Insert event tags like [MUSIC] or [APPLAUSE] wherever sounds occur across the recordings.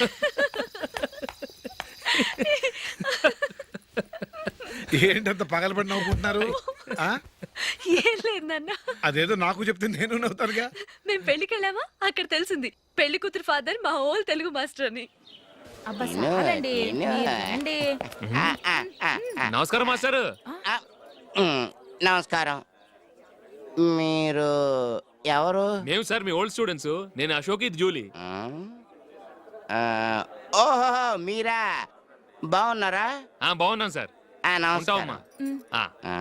[LAUGHS] ఏంటంత పగలబడి నవ్వుకుంటున్నారు? ఆ? ఏం అదేదో నాకు చెప్తే నేను నవ్వుతానుగా? మేము పెళ్ళికి వెళ్ళామా అక్కడ తెలిసింది. పెళ్ళి కూతురు ఫాదర్ మా ఓల్ తెలుగు మాస్టర్ అని. అబ్బా మీరు రండి. నమస్కారం మాస్టర్. ఆ, నమస్కారం. మీరు ఎవరు? మేము సార్ మీ ఓల్డ్ స్టూడెంట్స్. నేను అశోక్ ఇది జూలీ ఓహో మీరా? బాగున్నారా? ఆ బాగున్నాం సార్. ఆ, ఉంటావమ్మా? నమస్కారం ఆ, ఆ,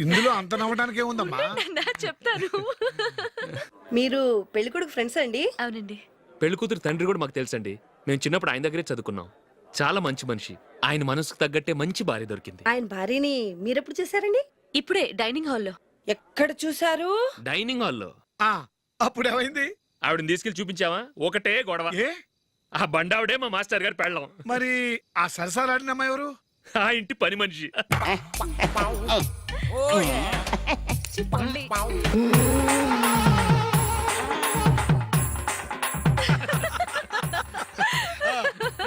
ఇందులో అంత నవ్వడానికి ఏముందమ్మా నా చెప్తాను మీరు పెళ్ళికొడుకు ఫ్రెండ్స్ అండి? అవునండి. పెళ్ళి కూతురు తండ్రి కూడా మాకు తెలుసండి. మేము చిన్నప్పుడు ఆయన దగ్గరే చదువుకున్నాం. చాలా మంచి మనిషి. ఆయన మనసుకు తగ్గట్టే మంచి భార్య దొరికింది. ఆయన భార్యని మీరెప్పుడు చూసారండి? ఇప్పుడే డైనింగ్ హాల్లో. ఎక్కడ చూసారు డైనింగ్ హాల్లో? ఆ, అప్పుడు ఏమైంది ఆవిడని తీసుకెళ్ళి చూపించావా? ఒకటే గొడవ. ఏ? ఆ బండావిడే మా మాస్టర్ గారు పెళ్ళం. మరి ఆ సరసాలాడిన అమ్మాయి ఎవరు? ఆ ఇంటి పని మనిషి.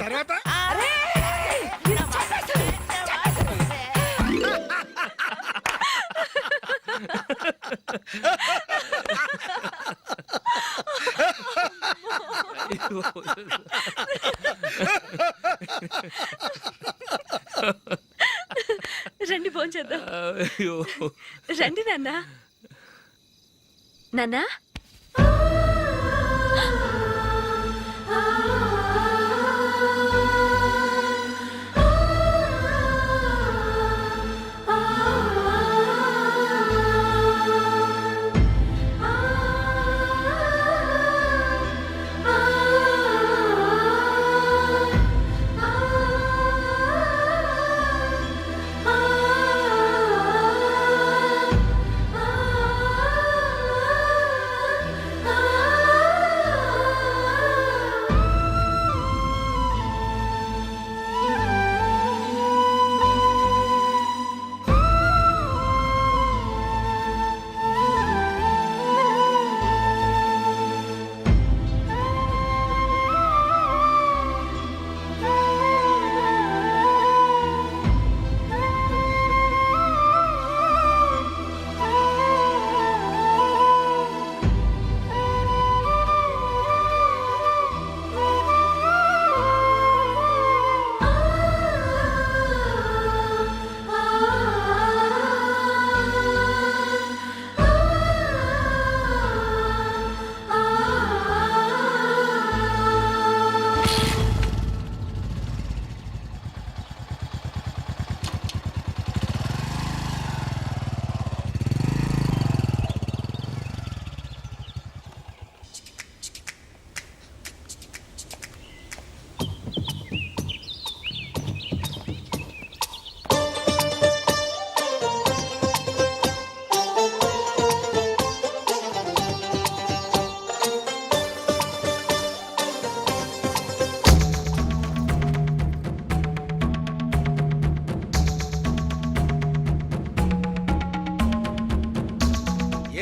తర్వాత? రండి ఫోన్ చేద్దాం అయ్యో. రండి నాన్న నాన్న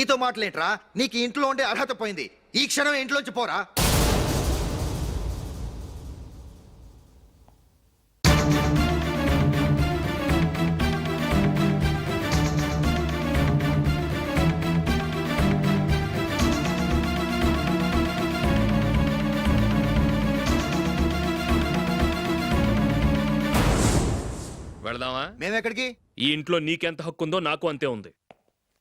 నీతో మాటలేంట్రా నీకు ఈ ఇంట్లో ఉండే అర్హత పోయింది. ఈ క్షణం ఇంట్లోంచి పోరా. వెళదామా? మేమెక్కడికి? ఈ ఇంట్లో నీకెంత హక్కు ఉందో నాకు అంతే ఉంది.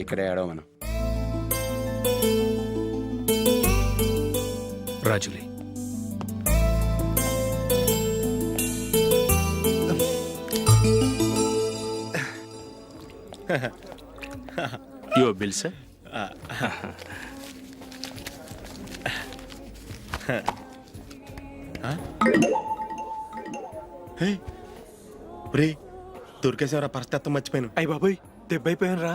ఇక్కడే ఆడో మనం రాజులే యో బిల్ సార్ రే దొరికేసేవరా పరిస్థితి మర్చిపోయాను. అయ్యి బాబాయ్ దెబ్బైపోయాను రా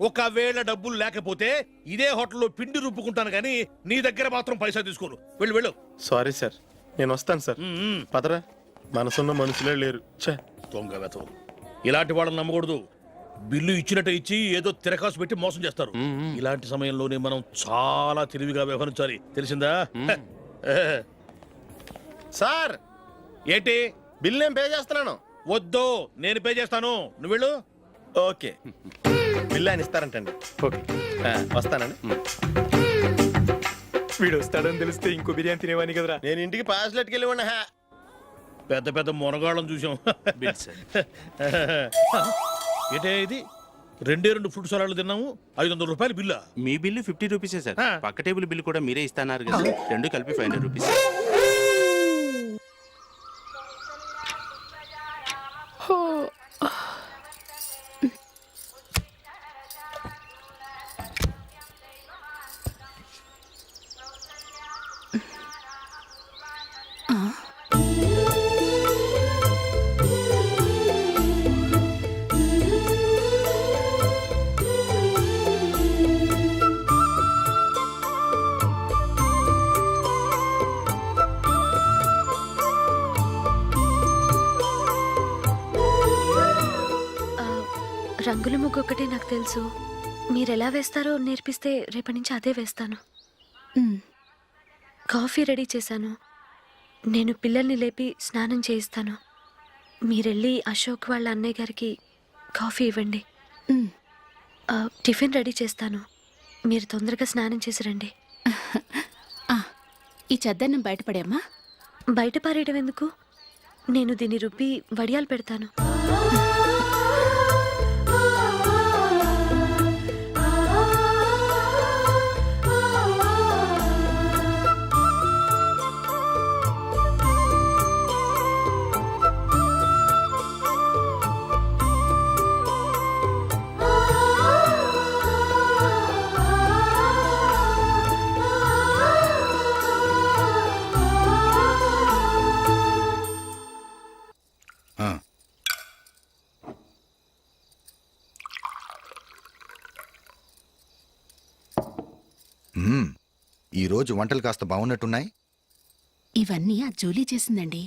ఒకవేళ డబ్బులు లేకపోతే ఇదే హోటల్లో పిండి రుబ్బుకుంటాను కానీ నీ దగ్గర మాత్రం పైసా తీసుకోను. వెళ్ళు వెళ్ళు. సారీ సార్ నేను వస్తాను సార్. మ్మ్. పదరా. మనసున్న మనుషులే లేరు. ఛే. దొంగ వెతవు ఇలాంటి వాళ్ళని నమ్మకూడదు. బిల్లు ఇచ్చినట్టు ఇచ్చి ఏదో తిరకాసు పెట్టి మోసం చేస్తారు. ఇలాంటి సమయంలోనే మనం చాలా తెలివిగా వ్యవహరించాలి. తెలిసిందా? సార్! ఏంటి? బిల్ నేను పే చేస్తున్నాను. వద్దు నేను పే చేస్తాను. నువ్వు వెళ్ళు. ఓకే. బిల్ ఆయన ఇస్తారంటండి. ఓకే. ఆ, వస్తానండి. వీడు వస్తాడని తెలిస్తే ఇంకో బిర్యానీ తినేవాని కదరా. నేను ఇంటికి పాస్లెట్కి వెళ్ళి ఉన్నా పెద్ద పెద్ద మునగాళ్ళం చూసాం బిల్ సార్. ఏంటే ఇది? రెండే రెండు ఫుడ్ సలాడ్లు తిన్నాము ఐదు వందల రూపాయలు బిల్లా. మీ బిల్లు ఫిఫ్టీ రూపీసే సార్. ఆ. పక్క టేబుల్ బిల్ కూడా మీరే ఇస్తాన్నారు కదా. రెండు కలిపి ఫైవ్ హండ్రెడ్ రూపీస్. ఒకటే నాకు తెలుసు. మీరు ఎలా వేస్తారో నేర్పిస్తే రేపటి నుంచి అదే వేస్తాను. కాఫీ రెడీ చేశాను. నేను పిల్లల్ని లేపి స్నానం చేయిస్తాను. మీరెళ్ళి అశోక్ వాళ్ళ అన్నయ్య గారికి కాఫీ ఇవ్వండి. టిఫిన్ రెడీ చేస్తాను. మీరు తొందరగా స్నానం చేసి రండి. ఈ చద్దన్నం బయటపడేమ్మా బయట పారేయడం ఎందుకు? నేను దీన్ని రుబ్బి వడియాలు పెడతాను. ఈ రోజు వంటలు కాస్త బాగున్నట్టున్నాయి ఇవన్నీ ఆ జూలీ చేసిందండి.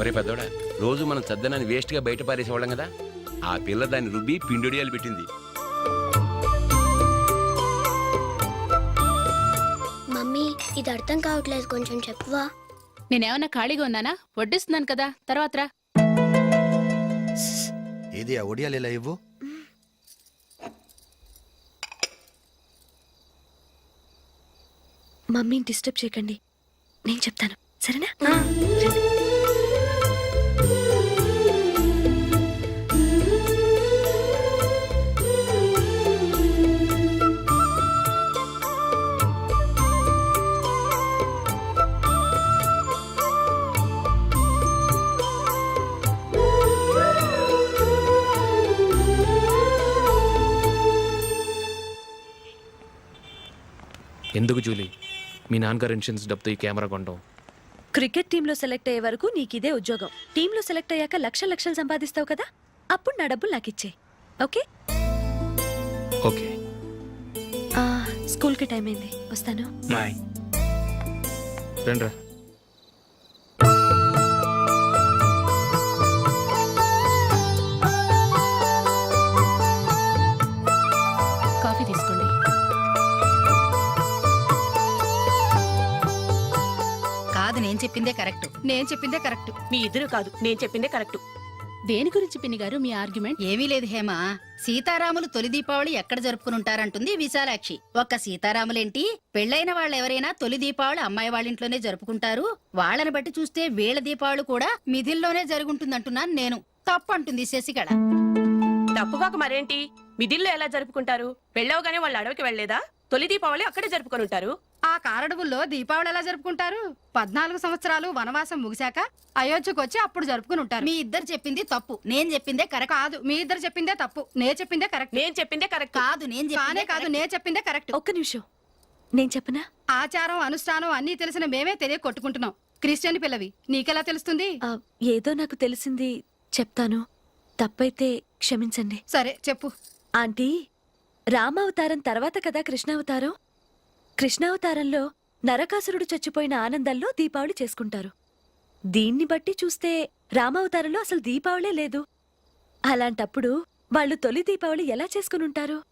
ఒరే పెద్దోడా రోజు మనం చద్దనాన్ని వేస్ట్గా బయట పారేసేవాళ్ళం కదా? ఆ పిల్ల దాన్ని రుబ్బి పిండొడియాలు పెట్టింది. మమ్మీ ఇది అర్థం కావట్లేదు కొంచెం చెప్పువా? నేనేమన్నా ఖాళీగా ఉన్నానా? వడ్డిస్తున్నాను కదా తర్వాత రా. ఏది ఆ ఒడియాలు ఇలా ఇవ్వు? మమ్మీని డిస్టర్బ్ చేయకండి. నేను చెప్తాను. సరేనా? ఎందుకు జూలీ? మీ నాన్నగారు ఇన్సూరెన్స్ డబ్బుతో ఈ కెమెరా కొనడం. క్రికెట్ టీంలో సెలెక్ట్ అయ్యే వరకు నీకు ఇదే ఉద్యోగం. టీంలో సెలెక్ట్ అయ్యాక లక్షల లక్షలు సంపాదిస్తావు కదా? అప్పుడు నా డబ్బులు నాకు ఇచ్చే ఓకే? ఓకే. ఆ, స్కూల్కి టైం అయింది. వస్తాను. బాయ్. రండ్రా. నేను చెప్పిందే కరెక్ట్. నేను చెప్పిందే కరెక్ట్. మీ ఇద్దరు కాదు నేను చెప్పిందే కరెక్ట్. దేని గురించి పిన్ని గారు మీ ఆర్గ్యుమెంట్? ఏమీ లేదు హేమ. సీతారాములు తొలి దీపావళి ఎక్కడ జరుపుకుని ఉంటారంటుంది విశాలాక్షి. ఒక్క సీతారాములేంటి? పెళ్ళైన వాళ్ళు ఎవరైనా తొలి దీపావళి అమ్మాయి వాళ్ళ ఇంట్లోనే జరుపుకుంటారు. వాళ్ళని బట్టి చూస్తే వీళ్ళ దీపావళి కూడా మిథిల్లోనే జరుగుంటుందంటున్నాను నేను. తప్పు అంటుంది శశికళ. తప్పుగాక మరేంటి? మిదిల్లో ఎలా జరుపుకుంటారు? పెళ్ళవగానే వాళ్ళు అడవికి వెళ్ళేదా తొలి దీపావళి అక్కడే జరుపుకొని ఉంటారు. ఆ కారడవుల్లో దీపావళి ఎలా జరుపుకుంటారు? పద్నాలుగు సంవత్సరాలు వనవాసం ముగిశాక అయోధ్యకు వచ్చి అప్పుడు జరుపుకుని ఉంటారు. మీ ఇద్దరు చెప్పింది తప్పు. నేను చెప్పిందే కరెక్ట్. కాదు మీ ఇద్దరు చెప్పిందే తప్పు. నేను చెప్పిందే కరెక్ట్. నేను చెప్పిందే కరెక్ట్. కాదు నేను కానే కాదు నేను చెప్పిందే కరెక్ట్. ఒక్క నిమిషం. నేను చెప్పనా? ఆచారం అనుష్ఠానం అన్నీ తెలిసిన మేమే తెలియ కొట్టుకుంటున్నాం. క్రిస్టియన్ పిల్లవి నీకెలా తెలుస్తుంది? ఆ, ఏదో నాకు తెలిసింది. చెప్తాను. తప్పైతే క్షమించండి. సరే చెప్పు. ఆంటీ రామావతారం తర్వాత కదా కృష్ణావతారం? కృష్ణావతారంలో నరకాసురుడు చచ్చిపోయిన ఆనందంలో దీపావళి చేసుకుంటారు. దీన్ని బట్టి చూస్తే రామావతారంలో అసలు దీపావళే లేదు. అలాంటప్పుడు వాళ్ళు తొలి దీపావళి ఎలా చేసుకుని ఉంటారు?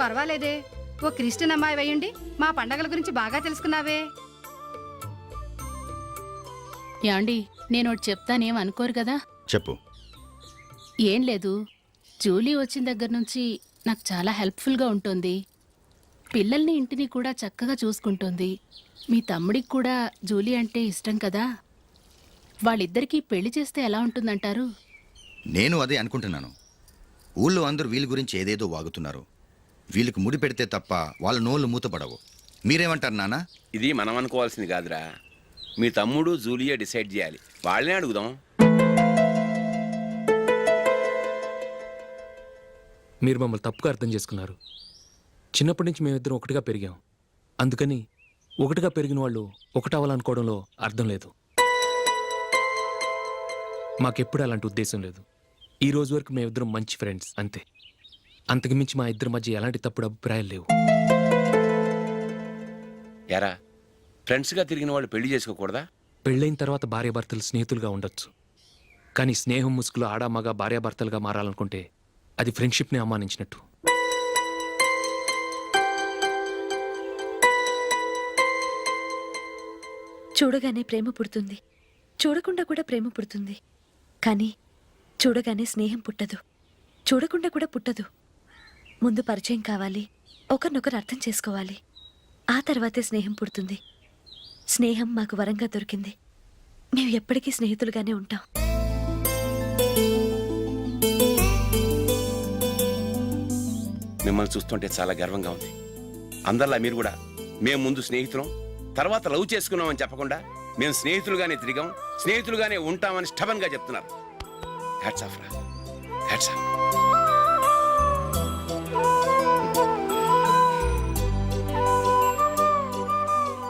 పర్వాలేదే. ఓ క్రిస్టియన్ అమ్మాయి అయ్యుండి మా పండగల గురించి బాగా తెలుసుకున్నావే. యాండి నేను ఒకటి చెప్తానేం అనుకోరు కదా? చెప్పు. ఏం లేదు. జూలీ వచ్చిన దగ్గర నుంచి నాకు చాలా హెల్ప్ఫుల్గా ఉంటుంది. పిల్లల్ని ఇంటిని కూడా చక్కగా చూసుకుంటుంది. మీ తమ్ముడికి కూడా జూలీ అంటే ఇష్టం కదా? వాళ్ళిద్దరికీ పెళ్ళి చేస్తే ఎలా ఉంటుందంటారు? నేను అదే అనుకుంటున్నాను. ఊళ్ళో అందరూ వీళ్ళ గురించి ఏదేదో వాగుతున్నారు. వీళ్ళకి ముడి పెడితే తప్ప వాళ్ళ నోళ్ళు మూతపడవు. మీరేమంటారు నాన్న ఇది మనం అనుకోవాల్సింది కాదురా. మీ తమ్ముడు జూలియా డిసైడ్ చేయాలి. వాళ్ళనే అడుగుదాం. మీరు మమ్మల్ని తప్పుగా అర్థం చేసుకున్నారు. చిన్నప్పటి నుంచి మేమిద్దరం ఒకటిగా పెరిగాం. అందుకని ఒకటిగా పెరిగిన వాళ్ళు ఒకటవ్వాలనుకోవడంలో అర్థం లేదు. మాకెప్పుడు అలాంటి ఉద్దేశం లేదు. ఈ రోజు వరకు మేమిద్దరం మంచి ఫ్రెండ్స్ అంతే. అంతకుమించి మా ఇద్దరి మధ్య ఎలాంటి తప్పుడు అభిప్రాయాలు లేవు. ఎరా ఫ్రెండ్స్గా తిరిగిన వాళ్ళు పెళ్ళి చేసుకోకూడదా? పెళ్ళైన తర్వాత భార్యాభర్తలు స్నేహితులుగా ఉండొచ్చు. కానీ స్నేహం ముసుగులో ఆడామగ భార్యాభర్తలుగా మారాలనుకుంటే అది ఫ్రెండ్షిప్ని అవమానించినట్టు. చూడగానే ప్రేమ పుడుతుంది. చూడకుండా కూడా ప్రేమ పుడుతుంది. కానీ చూడగానే స్నేహం పుట్టదు. చూడకుండా కూడా పుట్టదు. ముందు పరిచయం కావాలి. ఒకరినొకరు అర్థం చేసుకోవాలి. ఆ తర్వాతే స్నేహం పుడుతుంది. స్నేహం మాకు వరంగా దొరికింది. మేము ఎప్పటికీ స్నేహితులుగానే ఉంటాం. మిమ్మల్ని చూస్తుంటే చాలా గర్వంగా ఉంది. అందరిలా మీరు కూడా మేము ముందు స్నేహితులం తర్వాత లవ్ చేసుకున్నామని చెప్పకుండా మేము స్నేహితులుగానే తిరిగాం స్నేహితులుగానే ఉంటామని స్టబన్గా చెప్తున్నారు. హ్యాట్స్ ఆఫ్ రా. హ్యాట్స్ ఆఫ్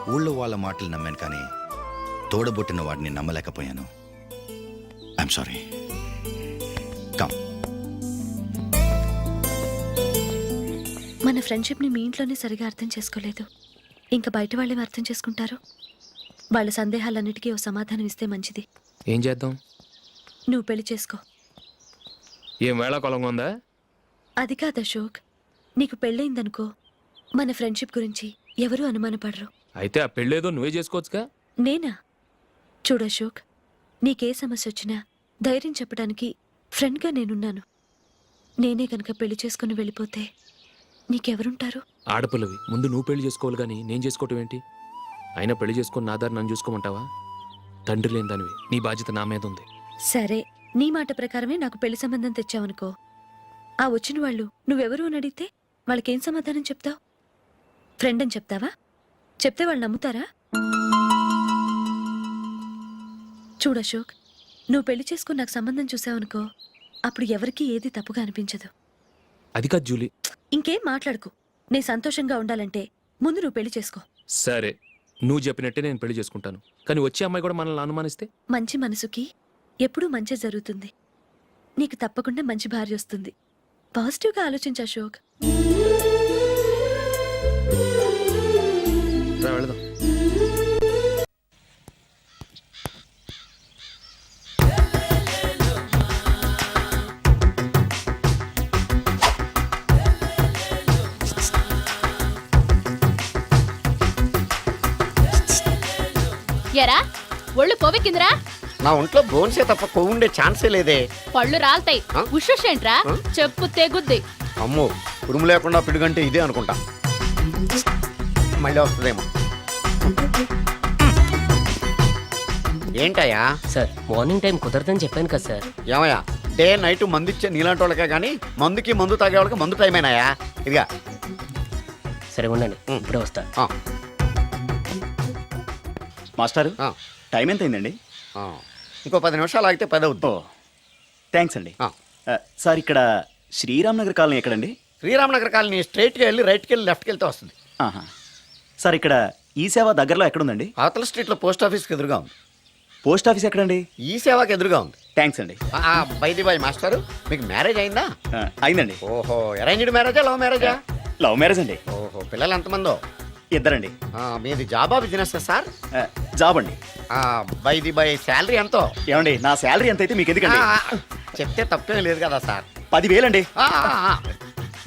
ఊళ్ళో వాళ్ళ మాటలు నమ్మాను కానీ తోడబుట్టిన వాడిని నమ్మలేకపోయాను. ఐఎమ్ సారీ ఫ్రెండ్షిప్ని మీ ఇంట్లోనే సరిగా అర్థం చేసుకోలేదు. ఇంకా బయట వాళ్ళేం అర్థం చేసుకుంటారు? వాళ్ళ సందేహాలన్నిటికీ ఓ సమాధానం ఇస్తే మంచిది. ఏం చేద్దాం? నువ్వు పెళ్ళి చేసుకో. ఏం వేళాకొలంగా ఉందా? అది కాదు అశోక్. నీకు పెళ్ళయిందనుకో మన ఫ్రెండ్షిప్ గురించి ఎవరూ అనుమానపడరు. అయితే ఆ పెళ్ళేదో నువ్వే చేసుకోవచ్చుగా? నేనా? చూడు అశోక్ నీకే సమస్య వచ్చినా ధైర్యం చెప్పడానికి ఫ్రెండ్గా నేనున్నాను. నేనే గనక పెళ్ళి చేసుకుని వెళ్ళిపోతే నీకెవరుంటారు? ఆడపిల్లవి. ముందు నువ్వు పెళ్ళి చేసుకోవాలి కానీ నేను చేసుకోవటం ఏంటి? అయినా పెళ్ళి చేసుకొని నా దారి నన్ను చూసుకోమంటావా? తండ్రి లేని దానివి. నీ బాధ్యత నా మీద ఉంది. సరే నీ మాట ప్రకారమే నాకు పెళ్ళి సంబంధం తెచ్చావనుకో. ఆ వచ్చిన వాళ్ళు నువ్వెవరు అని అడిగితే వాళ్ళకేం సమాధానం చెప్తావు? ఫ్రెండ్ అని చెప్తావా? చెప్తే వాళ్ళు నమ్ముతారా? చూడు అశోక్ నువ్వు పెళ్ళి చేసుకుని నాకు సంబంధం చూసావనుకో అప్పుడు ఎవరికీ ఏది తప్పుగా అనిపించదు. అది కాదు జూలీ. ఇంకేం మాట్లాడుకు. నేను సంతోషంగా ఉండాలంటే ముందు నువ్వు పెళ్ళి చేసుకో. సరే. నువ్వు చెప్పినట్టే నేను పెళ్ళి చేసుకుంటాను. కానీ వచ్చే అమ్మాయి కూడా మనల్ని అనుమానిస్తే? మంచి మనసుకి ఎప్పుడూ మంచి జరుగుతుంది. నీకు తప్పకుండా మంచి భార్య వస్తుంది. పాజిటివ్గా ఆలోచించు అశోక్. ఎరా ఒళ్ళు కొవ్వెక్కిందిరా నా ఒంట్లో బోన్సే తప్ప కొవ్వు ఉండే ఛాన్సే లేదే. పళ్ళు రాల్తాయి. ఆ? ఉషుషేంట్రా ఆ? చెప్పు తెగుద్ది. అమ్మో ఉరుము లేకుండా పిడుగంటే ఇదే అనుకుంటా. మళ్ళీ వస్తుందేమో. ఏంటయ్యా? సార్ మార్నింగ్ టైం కుదరదని చెప్పాను కదా సార్. ఏమయ్యా డే నైట్ మందు ఇచ్చే నీలాంటి వాళ్ళకే కానీ మందుకి మందు తాగే వాళ్ళకి మందు టైమేనాయా? ఇదిగా. సరే ఉండండి. ఉం. ఇప్పుడే వస్తా. ఆ, మాస్టారు టైం ఎంత అయిందండి. ఇంకో పది నిమిషాలు ఆగితే పది అవుద్ది. థ్యాంక్స్ అండి. సార్ ఇక్కడ శ్రీరామ్ నగర్ కాలనీ ఎక్కడండి? శ్రీరామనగర్ కాలనీ స్ట్రైట్కి వెళ్ళి రైట్కి వెళ్ళి లెఫ్ట్కి వెళ్తే వస్తుంది సార్ ఇక్కడ ఈ సేవ దగ్గరలో ఎక్కడుందండి? అవతల స్ట్రీట్లో పోస్ట్ ఆఫీస్కి ఎదురుగా ఉంది. పోస్ట్ ఆఫీస్ ఎక్కడండి? ఈ సేవకి ఎదురుగా ఉంది. థ్యాంక్స్ అండి. బైది బాయ్ మాస్టారు మీకు మ్యారేజ్ అయిందా? అయిందండి. ఓహో అరేంజ్డ్ మ్యారేజా లవ్ మ్యారేజా? లవ్ మ్యారేజ్ అండి. ఓహో పిల్లలు ఎంతమందో? ఇద్దరండి. మీది జాబా బిజినెస్ సార్? జాబ్ అండి. బైది బై శాలరీ ఎంతో? ఏమండి నా శాలరీ ఎంత అయితే మీకు ఎందుకండి? చెప్తే తప్పేం లేదు కదా సార్. పదివేలండి.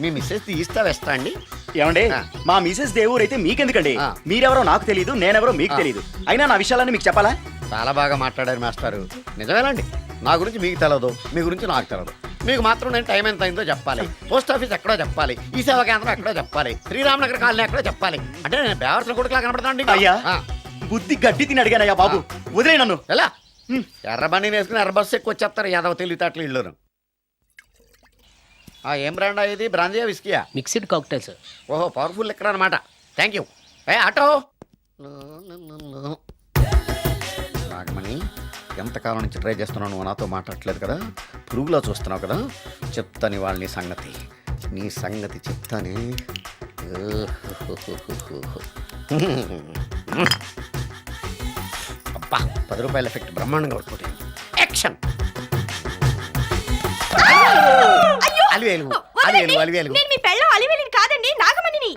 మీ మిస్సెస్ తీస్తా వేస్తా అండి. ఏమండి. మా మిసెస్ దేవూర్ అయితే మీకెందుకండి. మీరెవరో నాకు తెలియదు నేనెవరో మీకు. తెలియదు అయినా నా విషయాలన్నీ మీకు చెప్పాలా? చాలా బాగా మాట్లాడారు మాస్టారు. నిజమేనండి. నా గురించి మీకు తెలదు మీ గురించి నాకు తెలదు మీకు మాత్రం నేను టైం ఎంత అయిందో చెప్పాలి. పోస్ట్ ఆఫీస్ ఎక్కడో చెప్పాలి. ఈ సేవా కేంద్రం ఎక్కడో చెప్పాలి. శ్రీరామనగర్ కాలనీ ఎక్కడో చెప్పాలి. అంటే నేను బేవర్సన కొడుకులా కనబడతానండి అయ్యా. బుద్ధి గడ్డి తిని అడిగానయ్యా బాబు. వదిలే నన్ను. ఎలా? ఎర్ర బండి వేసుకుని ఎర్ర బస్సు ఎక్కువ వచ్చేస్తారు యాదవ తెలివితేటలు ఇళ్ళును. ఆ ఏం బ్రాండ్ ఇది? బ్రాందియా విస్కియా? Mixed cocktail sir. ఓహో పవర్ఫుల్ ఎక్కడ అనమాట థ్యాంక్ యూ ఏ ఆటో? నాగమణి ఎంతకాలం నుంచి ట్రై చేస్తున్నావు నువ్వు నాతో మాట్లాడట్లేదు కదా? పురుగులో చూస్తున్నావు కదా? చెప్తాను వాళ్ళ నీ సంగతి. నీ సంగతి చెప్తానే. అబ్బా పది రూపాయల ఎఫెక్ట్ బ్రహ్మాండంగా పడుకోండి యాక్షన్ అలివేలు అలివేలు అలివేలు. మీ పెళ్ళం అలివేలిని కాదండి నాగమణిని?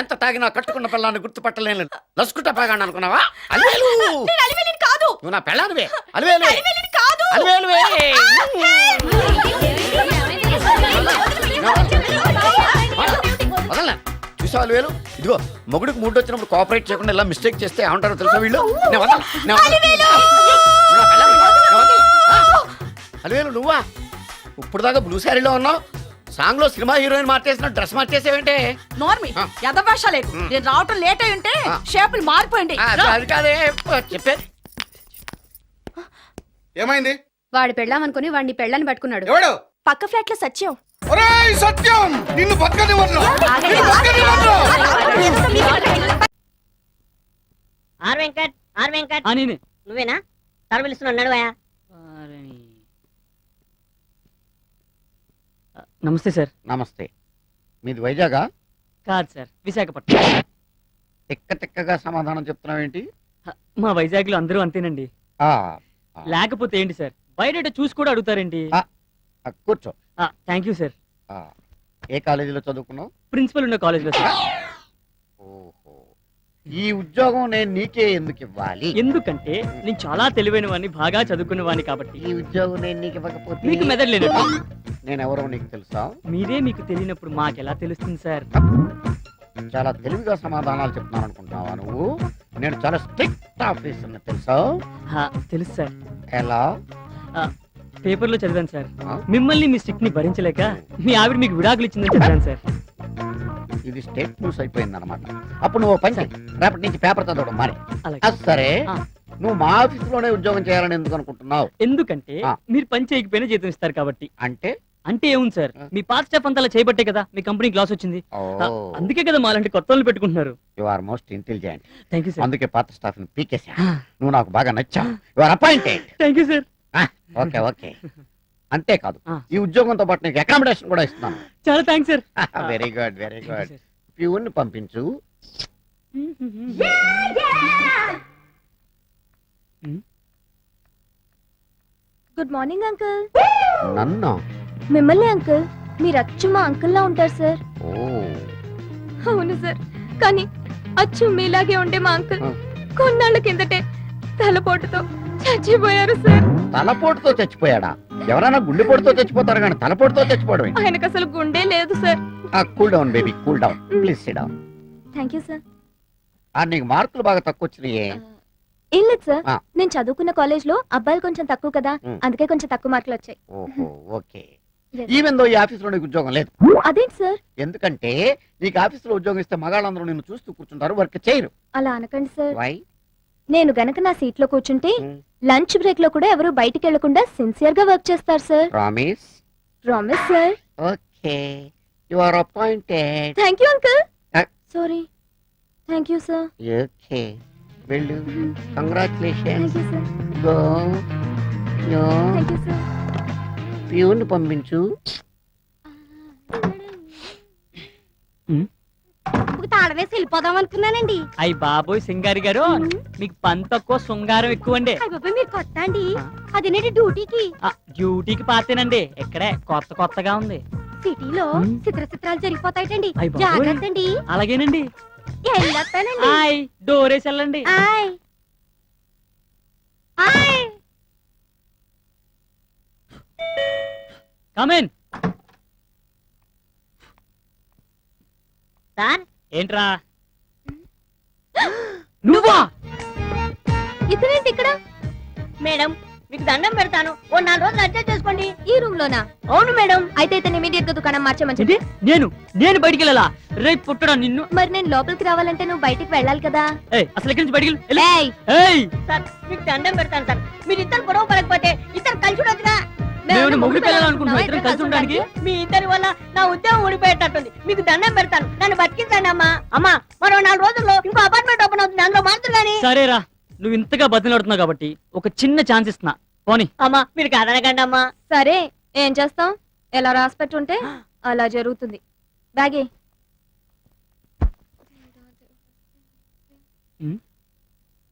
ఎంత తాగినా కట్టుకున్న పిల్లాన్ని గుర్తుపట్టలేను. లసుకుంటా పాగాను అనుకున్నావా? అలివేలు! అలివేలిని కాదు. నువ్వు నా పెళ్ళానివే. అలివేలు! కాదు. అలివేలువే. వదలనా? చూసావు అలివేలు ఇదిగో మొగుడికి మూడు వచ్చినప్పుడు కోఆపరేట్ చేయకుండా ఇలా మిస్టేక్ చేస్తే ఏమంటారో తెలుసా వీళ్ళు? నేను వదలను, నేను వదలను. నువ్వు నా పెళ్ళానివి, నేను వదలను. ఆ? అలివేలు నువ్వా? ఇప్పుడు దాకా బ్లూ శారీలో ఉన్నావు. సాంగ్లో సినిమా హీరోయిన్ మార్చేసిన డ్రెస్ మార్చేసేవేంటే? నోర్మి ఆ. యథభాష లేదు. నేను రావటం లేట్ అయి ఉంటే ఆ. షేపులు మారిపోయింది. ఆ, అది కాదే చెప్పేది ఏమైంది? వాడు పెళ్ళామనుకుని వాడిని పెళ్ళని పట్టుకున్నాడు. ఎవడు? పక్క ఫ్లాట్లో సత్యం. ఒరేయ్ సత్యం! నిన్ను బతకనివ్వను నిన్ను బతకనివ్వను ఆర్ వెంకట్ ఆర్ వెంకట్. నేనే. నువ్వేనా? పిలుస్తున్నాడు నడువయా నమస్తే సార్. నమస్తే. మీది వైజాగా? కాదు సార్. విశాఖపట్నం. తిక్క తిక్కగా సమాధానం చెప్తున్నావు ఏంటి? మా వైజాగ్లో అందరూ అంతేనండి. లేకపోతే ఏంటి సార్? బయట చూసి కూడా అడుగుతారేంటి? ఆ. కూర్చో. థ్యాంక్ యూ సార్ ఆ, ఏ కాలేజీలో చదువుకున్నావు? ప్రిన్సిపల్ ఉన్న కాలేజ్లో సార్ ఓహో. ఈ ఉద్యోగం నేను నీకే ఎందుకు ఇవ్వాలి? ఎందుకంటే నేను చాలా తెలివైన వాడిని బాగా చదువుకున్న వాడిని కాబట్టి. ఈ ఉద్యోగం నేను నీకు ఇవ్వకపోతే మీకు మెదడు లేనట్టు నేను ఎవరో నీకు తెలుసా? మీరే మీకు తెలియనప్పుడు మాకెలా తెలుస్తుంది సార్ చాలా తెలివిగా సమాధానాలు చెప్తున్నాను అనుకుంటున్నావా నువ్వు? నేను చాలా స్ట్రిక్ట్ ఆఫీసర్ తెలుసా? తెలుసు సార్ ఎలా? పేపర్లో చదివాను సార్? మిమ్మల్ని మీ స్టిక్ని భరించలేక మీ ఆవిడ మీకు విడాకులు ఇచ్చిందని చదివాను సార్. ఇది స్టేట్ న్యూస్ అయిపోయింది అనమాట అప్పుడు నువ్వు పని చెయ్. రేపటి నుంచి పేపర్ చదవడం మానే. అలాగే. అది సరే. ఆ. నువ్వు మా ఆఫీసులోనే ఉద్యోగం చేయాలని ఎందుకు అనుకుంటున్నావు? ఎందుకంటే ఆ. మీరు పని చేయకపోయినా జీతం ఇస్తారు కాబట్టి. అంటే? అంటే ఏముంది సార్? ఆ. మీ పాత స్టాఫ్ అంతా అలా చేయబట్టే కదా మీ కంపెనీ లాస్ వచ్చింది. ఆ, అందుకే కదా మాలాంటి కొత్త వాళ్ళు పెట్టుకుంటున్నారు. You are most intelligent thank you sir అందుకే పాత స్టాఫ్ని పీకేసా నువ్వు నాకు బాగా నచ్చావు. You are appointed thank you sir okay okay. అంతేకాదు ఆ. ఈ ఉద్యోగంతో పాటు నీకు అకామిడేషన్ కూడా ఇస్తున్నాను. చాలా thanks sir very good very good peon పంపించు. గుడ్ మార్నింగ్ అంకుల్ నన్ను. మిమ్మల్ని అంకుల్ మీరు అచ్చు మా అంకుల్లా ఉంటారు సార్ ఓ. అవును సార్ కానీ అచ్చు మీలాగే ఉండే మా అంకుల్. కొన్నాళ్ళ కిందటే తలపోటుతో చచ్చిపోయారు సార్. తలపోటుతో చచ్చిపోయాడా? ఎవరైనా గుండెపోటుతో చచ్చిపోతారు కానీ తలపోటుతో చచ్చిపోవడం ఏంటి? ఆయనకు అసలు గుండె లేదు సార్. ఆ cool down baby cool down please sit down thank you sir ఆ నీకు మార్కులు బాగా తక్కువ వచ్చినాయే ఏం లేదు సార్. ఆ. నేను చదువుకున్న కాలేజ్లో అబ్బాయిలు కొంచెం తక్కువ కదా. అందుకే కొంచెం తక్కువ మార్కులు వచ్చాయి. ఓహో ఓకే. Yes. ఈవెన్ దో ఈ ఆఫీసులో నీకు ఉద్యోగం లేదు. అదేంటి సార్? ఎందుకంటే నీకు ఆఫీసులో ఉద్యోగం ఇస్తే మగాళ్ళందరూ నిన్ను చూస్తూ కూర్చుంటారు వర్క్ చేయరు. అలా అనకండి సార్. వై నేను గనక నా సీట్లో కూర్చుంటే లంచ్ బ్రేక్లో కూడా ఎవరు బయటికి వెళ్ళకుండా సిన్సియర్గా వర్క్ చేస్తారు sir. Promise? Promise sir. Okay. You are appointed. Thank you uncle. Uh. Sorry. Thank you sir. Okay. వెళ్ళు. Congratulations. Thank you sir. Go. Yo thank you sir. Peon పంపించు. తాడవేసి వెళ్ళిపోదాం అనుకున్నానండి. అయ్యి బాబోయ్ సింగారి గారు మీకు పని తక్కువ శృంగారం ఎక్కువ అండి బాబా మీరు కొట్టండి అదేనండి డ్యూటీకి. డ్యూటీకి పాతేనండి. ఇక్కడే కొత్త కొత్తగా ఉంది. సిటీలో. చిత్ర చిత్రాలు జరిగిపోతాయిటండి. బాబోయ్. జాగ్రత్త అండి అలాగేనండి. వెళ్ళొస్తానండి. హాయ్ డోరేసి వెళ్ళండి. ఆయ్ ఆయ్ కమెన్ సార్? ఏంట్రా? నువ్వా? ఇతనేంటి ఇక్కడ? మేడం మీకు దండం పెడతాను. ఓ నాలుగు రోజులు అడ్జస్ట్ చేసుకోండి. ఈ రూమ్ లోనా అవును మేడం. అయితే ఇతను ఇమీడియట్గా దుకాణం మార్చమని ఏంటి? నేను? నేను బయటికి వెళ్ళాలా? రేపు పుట్టడా నిన్ను? మరి నేను లోపలికి రావాలంటే నువ్వు బయటికి వెళ్ళాలి కదా. అసలు ఎక్కడి నుంచి బయటికి సార్ మీకు దండం పెడతాను సార్. మీరు ఇద్దరు గొడవ పడకపోతే ఇద్దరు కలిసి ఉండొచ్చుగా. మేము మొగుడు పిల్లలనుకుంటున్నాం ఇద్దరం కలిసి ఉండడానికి. మీ ఇద్దరి వల్ల నా ఉద్యోగం ఊడిపోయేటట్టుంది. మీకు దండం పెడతాను. నన్ను బతికించండి అమ్మా. అమ్మా! మరో నాలుగు రోజుల్లో ఇంకో అపార్ట్మెంట్ ఓపెన్ అవుతుంది. అందులో మారుతుంది కానీ సరేరా. నువ్వు ఇంతగా బతిలాడుతున్నావు కాబట్టి ఒక చిన్న ఛాన్స్ ఇస్తున్నా. పోనీ. అమ్మా మీరు కాదనకండి అమ్మా. సరే ఏం చేస్తాం? ఎలా రాసి పెట్టుంటే అలా జరుగుతుంది. బ్యాగే.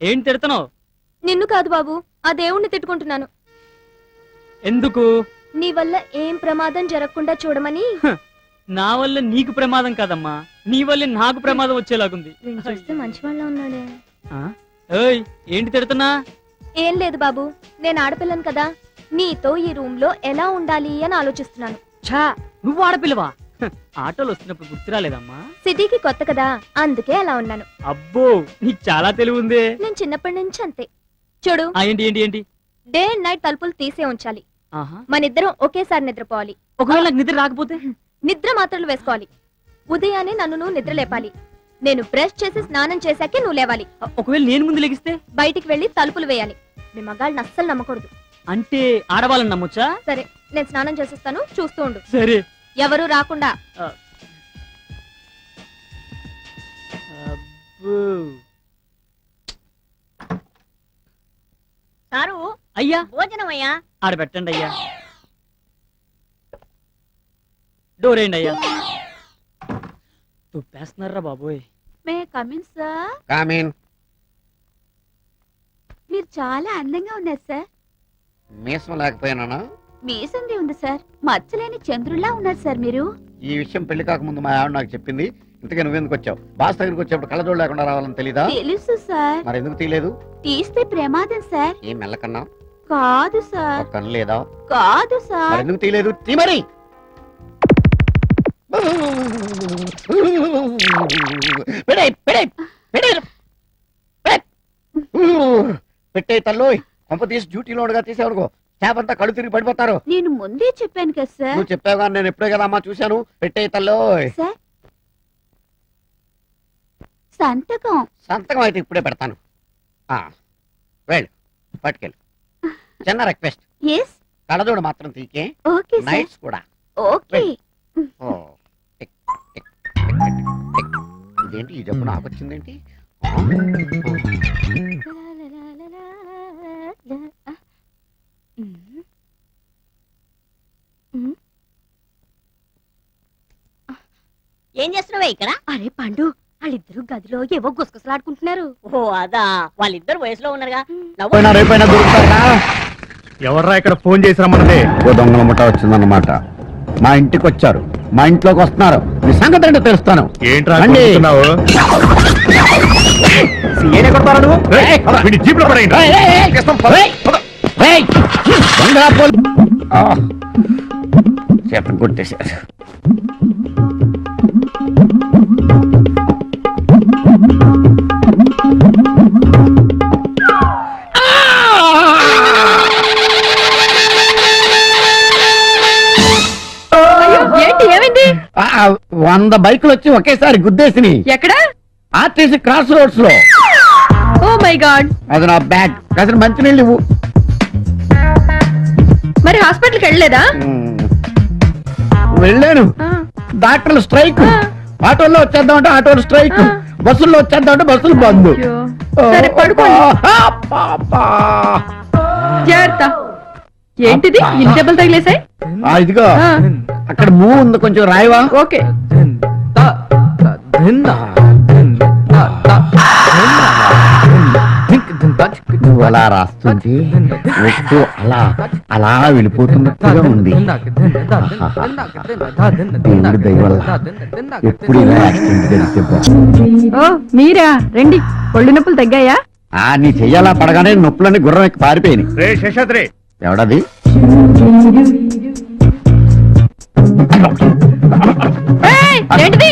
ఏం తిడుతున్నావు? నిన్ను కాదు బాబు ఆ దేవుణ్ణి తిట్టుకుంటున్నాను. ఎందుకు? నీ వల్ల ఏం ప్రమాదం జరగకుండా చూడమని? నా వల్ల నీకు ప్రమాదం కాదమ్మా. నీ వల్ల నాకు ప్రమాదం వచ్చేలాగుంది. చూస్తే మంచి వాళ్ళ ఉన్నాడే. ఆ? ఏయ్ ఏంటి తిడుతున్నా? ఏం లేదు బాబు నేను ఆడపిల్లను కదా. నీతో ఈ రూమ్లో ఎలా ఉండాలి అని ఆలోచిస్తున్నాను. ఛా నువ్వు ఆడపిల్లవా? హ, ఆటోలు వస్తున్నప్పుడు గుర్తురాలేదమ్మా సిటీకి కొత్త కదా అందుకే అలా ఉన్నాను. అబ్బో నీకు చాలా తెలివి ఉంది. నేను చిన్నప్పటి నుంచి అంతే. చూడు ఆ, ఏంటి ఏంటి ఏంటి? డే అండ్ నైట్ తలుపులు తీసే ఉంచాలి. ఆహా. మనిద్దరం ఒకేసారి నిద్రపోవాలి. ఒకవేళ నిద్ర రాకపోతే? నిద్ర మాత్రలు వేసుకోవాలి. ఉదయాన్నే నన్ను నువ్వు నిద్ర లేపాలి నేను బ్రష్ చేసి స్నానం చేశాకే నువ్వు లేవాలి. ఒకవేళ నేను ముందు లెగిస్తే? బయటికి వెళ్ళి తలుపులు వేయాలి. మీ మగాళ్ళని అస్సలు నమ్మకూడదు. అంటే ఆడవాళ్ళని నమ్మొచ్చా? సరే నేను స్నానం చేసేస్తాను చూస్తూ ఉండు. సరే. ఎవరు రాకుండా. అబ్బో. సారు అయ్యా. భోజనం అయ్యా. ఆడ పెట్టండి అయ్యా డోర్ వేయండి అయ్యా తుప్పేస్తున్నారా బాబోయ్. మే కమిన్ సార్ కామీన్ మీరు చాలా అందంగా ఉన్నారు సార్ మీసం లేకపోయినా? మీసంది ఉంది సార్ మచ్చలేని చంద్రులా ఉన్నారు సార్ మీరు. ఈ విషయం పెళ్ళి కాకముందు మా ఆవిడ నాకు చెప్పింది. ఇంతకీ నువ్వెందుకు వచ్చావు? బాస్ దగ్గరికి వచ్చేప్పుడు కళ్ళజోడు లేకుండా రావాలని తెలీదా? తెలుసు సార్ మరి ఎందుకు తీయలేదు? తీస్తే ప్రమాదం సార్ ఏం మెల్లకన్నా? కాదు సార్. ఒక కన్ను లేదా? కాదు సార్. ఎందుకు తీయలేదు? తీ మరి. పెడే పెడే పెడే పెట్టే. తల్లోయ్ కొంప తీసి డ్యూటీలో ఉండగా తీసేవనుకో స్టాఫ్ అంతా కళ్ళు తిరిగి పడిపోతారు. నేను ముందే చెప్పాను కదా సార్. నువ్వు చెప్పావు కానీ నేను ఎప్పుడే కదా అమ్మా చూశాను. పెట్టే తల్లోయ్ సార్. సంతకం. సంతకం అయితే ఇప్పుడే పెడతాను. ఆ, వెళ్ళు పట్టుకెళ్ళు. చిన్న రిక్వెస్ట్ ఎస్ కడదోడు మాత్రం తీకే. ఓకే సార్ నైట్స్ కూడా. Okay hmm. ఓ. టిక్ టిక్ టిక్ టిక్ ఇదేంటి? ఈ జబ్బు నాకు వచ్చిందేంటి? ఏం చేస్తున్నావే ఇక్కడ? అరే పండు. వాళ్ళిద్దరు గదిలో ఏవో గుసగుసలాడుకుంటున్నారు. ఓ అదా. వాళ్ళిద్దరు వయసులో ఉన్నారుగా. ఎవర్రా ఇక్కడ ఫోన్ చేసి రమ్మన్నదే ఓ దొంగల ముఠ వచ్చిందన్నమాట. మా ఇంటికి వచ్చారు మా ఇంట్లోకి వస్తున్నారు. మీ సంగతి ఏంటో తెలుస్తాను. ఏంట్రా కొడతారా నువ్వు? వీడి జీపులో పడేయండి. కృష్ణం, పద. పోల్- ఆ, కొట్టేశారు. వంద బైకులు వచ్చి ఒకేసారి గుద్దేసిని ఎక్కడ? ఆర్టీసీ క్రాస్ రోడ్స్లో. Oh my god. అది నా బ్యాగ్. అసలు మంచినీళ్ళు ఇవ్వు. మరి హాస్పిటల్కి వెళ్ళలేదా. వెళ్ళాను. డాక్టర్లు స్ట్రైక్. ఆటోల్లో వచ్చేద్దామంటే ఆటోలు స్ట్రైక్ బస్సుల్లో వచ్చేద్దామంటే బస్సులు బంద్. సరే, పడుకోండి. అబ్బా, అబ్బా. జాగ్రత్త. ఏంటిది? ఇన్ని దెబ్బలు తగిలేసాయి ఇదిగో. అక్కడ మూ ఉంది కొంచెం రాయవా? ఓకే. నువ్వు అలా రాస్తుంది అలా అలా వెళ్ళిపోతున్నట్టుగా ఉంది దేవుడి ఎప్పుడు ఇలా యాక్సిడెంట్ జరిగితే బాగుండు. ఓ మీరా రండి ఒళ్ళు నొప్పులు తగ్గాయా ఆ నీ చెయ్యాలా పడగానే నొప్పులని గుర్రం ఎక్కి పారిపోయినాయి రే శేషాద్రి ఎవడది ఏయ్, ఏంటిది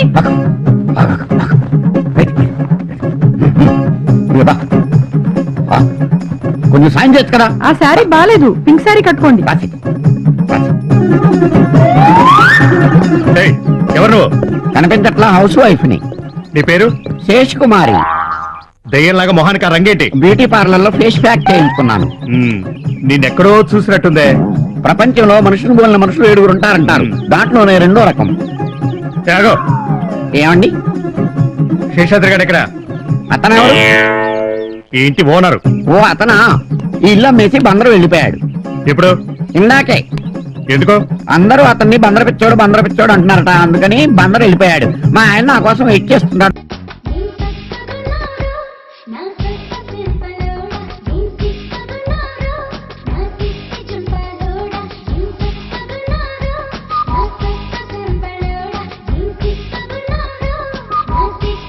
కొంచెం సాయం చేయొచ్చు కదా. ఆ శారీ బాలేదు. పింక్ శారీ కట్టుకోండి. రాసి ఎవరు నువ్వు? కనిపించట్లా హౌస్ వైఫ్ని నీ పేరు? శేష్ కుమారి. దయ్యంలాగా మొహానికి ఆ రంగేటి? బ్యూటీ పార్లర్లో ఫేస్ ప్యాక్ చేయించుకున్నాను. మ్మ్. నిన్నెక్కడో చూసినట్టుందే. ప్రపంచంలో మనుషులు పోలిన మనుషులు ఏడుగురు ఉంటారంటారు. దాంట్లోనే రెండో రకం. ఏమండి? శేషాద్రి గారు ఎక్కడ? అతను ఎవరు? ఇంటి ఓనరు. ఓ అతనా? ఈ ఇల్లు అమ్మేసి బందరు వెళ్ళిపోయాడు. ఎప్పుడు ఇందాకే. ఎందుకో? అందరూ అతన్ని బందర పిచ్చోడు బందర పిచ్చోడు అంటున్నారట. అందుకని బందరు వెళ్ళిపోయాడు. మా ఆయన నా కోసం వెయిట్ చేస్తున్నాడు.